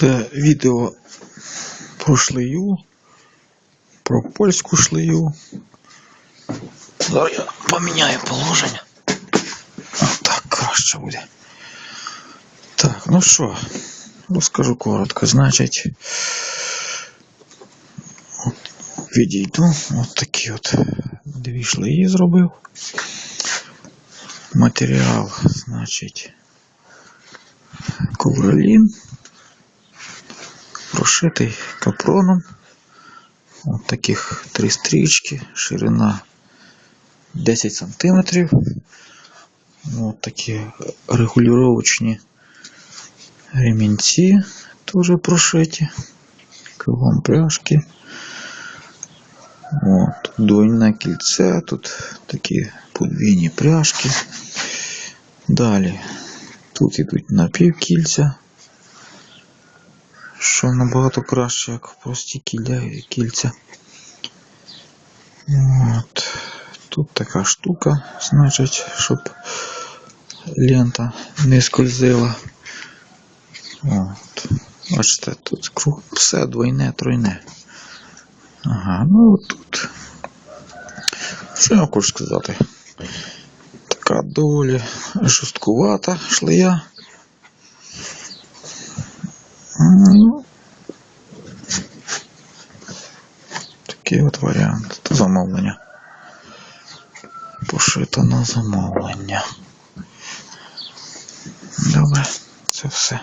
Це відео про шлею, про польську шлею. Зараз я поміняю положення. Так, краще буде. Так, ну що, розкажу коротко. Значить, от, відійду. От такі от дві шлеї зробив. Матеріал, значить, ковролін, прошитий капроном. От таких три стрічки, ширина 10 сантиметрів. От такі регулювачні ремінці теж прошиті. Кругом пряжки. От, двойне кільце, тут такі подвійні пряжки. Далі. Тут ідуть напівкільця, що набагато краще, як прості кільця. От. Тут така штука, значить, щоб лента не скользила. От. Бачите, тут круг все двойне, тройне. Ага, ну от тут. Що я хочу сказати? Така доволі жорсткувата шлея. Ну, такий от варіант. Це замовлення. Пошито на замовлення. Добре, це все.